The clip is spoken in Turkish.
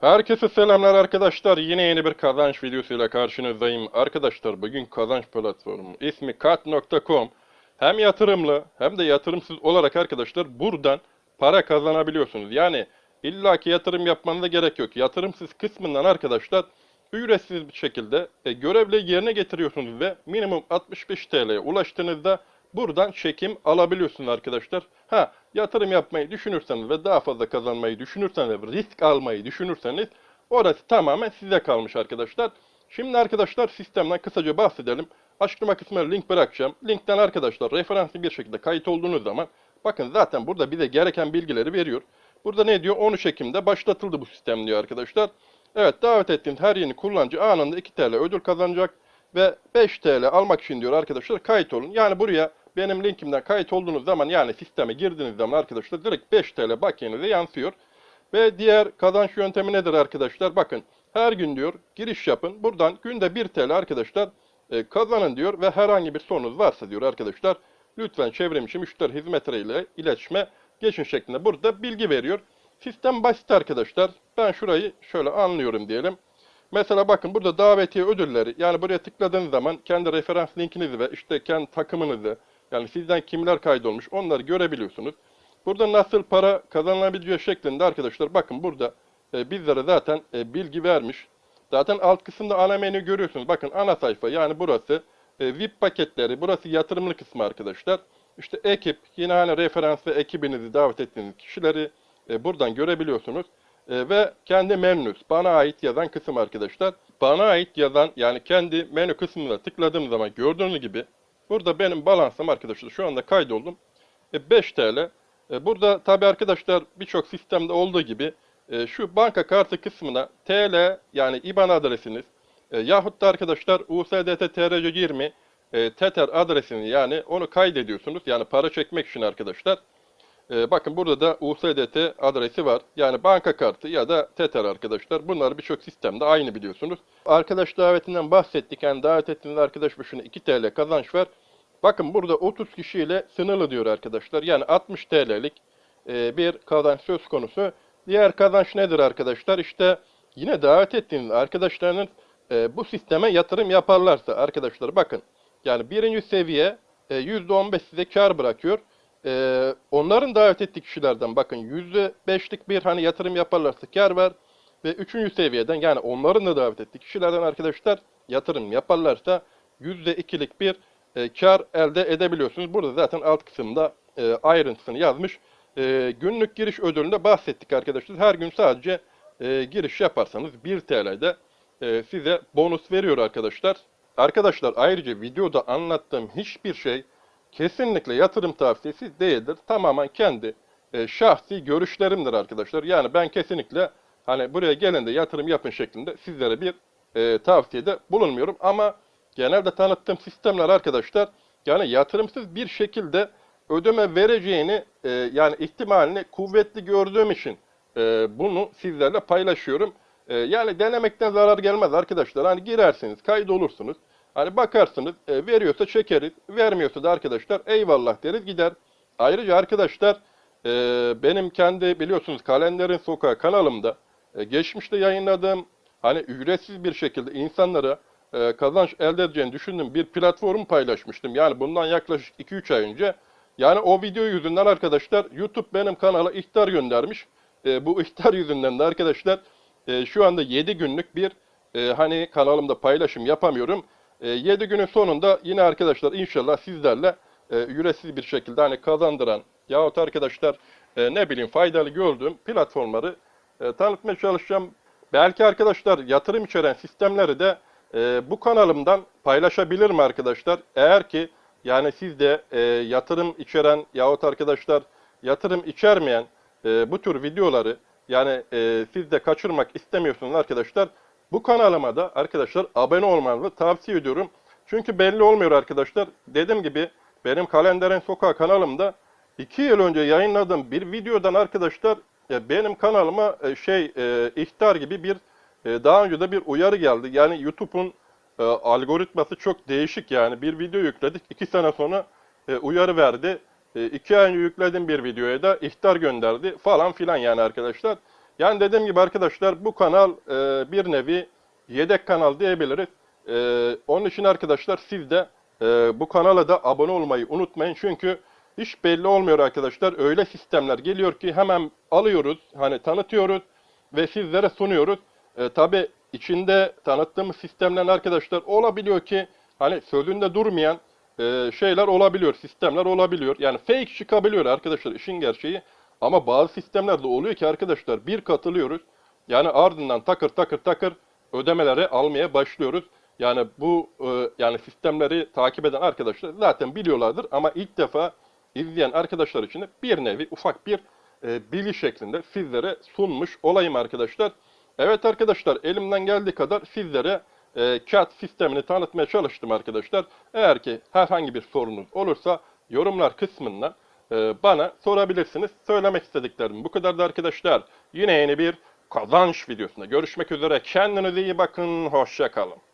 Herkese selamlar arkadaşlar. Yine yeni bir kazanç videosuyla karşınızdayım. Arkadaşlar bugün kazanç platformu ismi kat.com hem yatırımlı hem de yatırımsız olarak arkadaşlar buradan para kazanabiliyorsunuz. Yani illaki yatırım yapmanıza gerek yok. Yatırımsız kısmından arkadaşlar ücretsiz bir şekilde e, görevleri yerine getiriyorsunuz ve minimum 65 TL'ye ulaştığınızda buradan çekim alabiliyorsunuz arkadaşlar. Ha yatırım yapmayı düşünürseniz ve daha fazla kazanmayı düşünürseniz, risk almayı düşünürseniz orası tamamen size kalmış arkadaşlar. Şimdi arkadaşlar sistemden kısaca bahsedelim. Açıklama kısmına link bırakacağım. Linkten arkadaşlar referanslı bir şekilde kayıt olduğunuz zaman bakın zaten burada bize gereken bilgileri veriyor. Burada ne diyor? 13 Ekim'de başlatıldı bu sistem diyor arkadaşlar. Evet davet ettiğiniz her yeni kullanıcı anında 2 TL ödül kazanacak ve 5 TL almak için diyor arkadaşlar kayıt olun. Yani buraya benim linkimden kayıt olduğunuz zaman yani sisteme girdiğiniz zaman arkadaşlar direkt 5 TL bakiyenize yansıyor. Ve diğer kazanç yöntemi nedir arkadaşlar? Bakın her gün diyor giriş yapın. Buradan günde 1 TL arkadaşlar e, kazanın diyor ve herhangi bir sorunuz varsa diyor arkadaşlar lütfen çevrimiçi müşteri hizmetleriyle iletişime geçin şeklinde burada bilgi veriyor. Sistem basit arkadaşlar. Ben şurayı şöyle anlıyorum diyelim. Mesela bakın burada davetiye ödülleri yani buraya tıkladığınız zaman kendi referans linkinizi ve işte kendi takımınızı yani sizden kimler kaydolmuş onları görebiliyorsunuz. Burada nasıl para kazanılabileceği şeklinde arkadaşlar bakın burada e, bizlere zaten e, bilgi vermiş. Zaten alt kısımda ana menü görüyorsunuz. Bakın ana sayfa yani burası e, VIP paketleri, burası yatırımlı kısmı arkadaşlar. İşte ekip, yine hani referans ve ekibinizi davet ettiğiniz kişileri e, buradan görebiliyorsunuz. E, ve kendi menünüz, bana ait yazan kısım arkadaşlar. Bana ait yazan yani kendi menü kısmına tıkladığım zaman gördüğünüz gibi burada benim balansım arkadaşlar şu anda kaydoldum. E, 5 TL. E, burada tabi arkadaşlar birçok sistemde olduğu gibi e, şu banka kartı kısmına TL yani IBAN adresiniz e, yahut da arkadaşlar USDT TRC20 e, Tether adresini yani onu kaydediyorsunuz. Yani para çekmek için arkadaşlar. E, bakın burada da USDT adresi var. Yani banka kartı ya da Tether arkadaşlar. Bunlar birçok sistemde aynı biliyorsunuz. Arkadaş davetinden bahsettik. Yani davet ettiğiniz arkadaş başına 2 TL kazanç var. Bakın burada 30 kişiyle sınırlı diyor arkadaşlar. Yani 60 TL'lik e, bir kazanç söz konusu. Diğer kazanç nedir arkadaşlar? İşte yine davet ettiğiniz arkadaşlarınız e, bu sisteme yatırım yaparlarsa arkadaşlar bakın. Yani birinci seviye e, %15 size kar bırakıyor. E, onların davet ettiği kişilerden bakın %5'lik bir hani yatırım yaparlarsa kar var. Ve üçüncü seviyeden yani onların da davet ettiği kişilerden arkadaşlar yatırım yaparlarsa %2'lik bir e, kar elde edebiliyorsunuz. Burada zaten alt kısımda e, ayrıntısını yazmış. E, günlük giriş ödülünde bahsettik arkadaşlar. Her gün sadece e, giriş yaparsanız 1 TL'de e, size bonus veriyor arkadaşlar. Arkadaşlar ayrıca videoda anlattığım hiçbir şey kesinlikle yatırım tavsiyesi değildir. Tamamen kendi e, şahsi görüşlerimdir arkadaşlar. Yani ben kesinlikle hani buraya gelin de yatırım yapın şeklinde sizlere bir e, tavsiyede bulunmuyorum. Ama genelde tanıttığım sistemler arkadaşlar yani yatırımsız bir şekilde ödeme vereceğini e, yani ihtimalini kuvvetli gördüğüm için e, bunu sizlerle paylaşıyorum. E, yani denemekten zarar gelmez arkadaşlar. Hani girersiniz, kaydolursunuz. Hani bakarsınız, e, veriyorsa çekeriz, vermiyorsa da arkadaşlar eyvallah deriz gider. Ayrıca arkadaşlar e, benim kendi biliyorsunuz Kalenderin Sokağı kanalımda e, geçmişte yayınladığım hani ücretsiz bir şekilde insanlara e, kazanç elde edeceğini düşündüğüm bir platform paylaşmıştım. Yani bundan yaklaşık 2-3 ay önce. Yani o video yüzünden arkadaşlar YouTube benim kanala ihtar göndermiş. E, bu ihtar yüzünden de arkadaşlar e, şu anda 7 günlük bir e, hani kanalımda paylaşım yapamıyorum. E, 7 günün sonunda yine arkadaşlar inşallah sizlerle e, ücretsiz bir şekilde hani kazandıran yahut arkadaşlar e, ne bileyim faydalı gördüğüm platformları e, tanıtmaya çalışacağım. Belki arkadaşlar yatırım içeren sistemleri de e, bu kanalımdan paylaşabilirim arkadaşlar. Eğer ki yani siz de e, yatırım içeren yahut arkadaşlar yatırım içermeyen e, bu tür videoları yani e, siz de kaçırmak istemiyorsunuz arkadaşlar. Bu kanalıma da arkadaşlar abone olmanızı tavsiye ediyorum. Çünkü belli olmuyor arkadaşlar. Dediğim gibi benim Kalenderin Sokağı kanalımda 2 yıl önce yayınladığım bir videodan arkadaşlar e, benim kanalıma e, şey e, ihtar gibi bir daha önce de bir uyarı geldi. Yani YouTube'un algoritması çok değişik yani. Bir video yükledik. 2 sene sonra uyarı verdi. 2 ay önce yüklediğim bir videoya da ihtar gönderdi falan filan yani arkadaşlar. Yani dediğim gibi arkadaşlar bu kanal e, bir nevi yedek kanal diyebiliriz. E, onun için arkadaşlar siz de e, bu kanala da abone olmayı unutmayın. Çünkü hiç belli olmuyor arkadaşlar. Öyle sistemler geliyor ki hemen alıyoruz, hani tanıtıyoruz ve sizlere sunuyoruz. E, Tabi içinde tanıttığımız sistemlerin arkadaşlar olabiliyor ki hani sözünde durmayan e, şeyler olabiliyor, sistemler olabiliyor. Yani fake çıkabiliyor arkadaşlar işin gerçeği. Ama bazı sistemlerde oluyor ki arkadaşlar bir katılıyoruz. Yani ardından takır takır takır ödemeleri almaya başlıyoruz. Yani bu e, yani sistemleri takip eden arkadaşlar zaten biliyorlardır ama ilk defa izleyen arkadaşlar için bir nevi ufak bir e, bilgi şeklinde sizlere sunmuş olayım arkadaşlar. Evet arkadaşlar elimden geldiği kadar sizlere e, sistemini tanıtmaya çalıştım arkadaşlar. Eğer ki herhangi bir sorunuz olursa yorumlar kısmından bana sorabilirsiniz. Söylemek istediklerim bu kadardı arkadaşlar. Yine yeni bir kazanç videosunda görüşmek üzere. Kendinize iyi bakın. Hoşça kalın.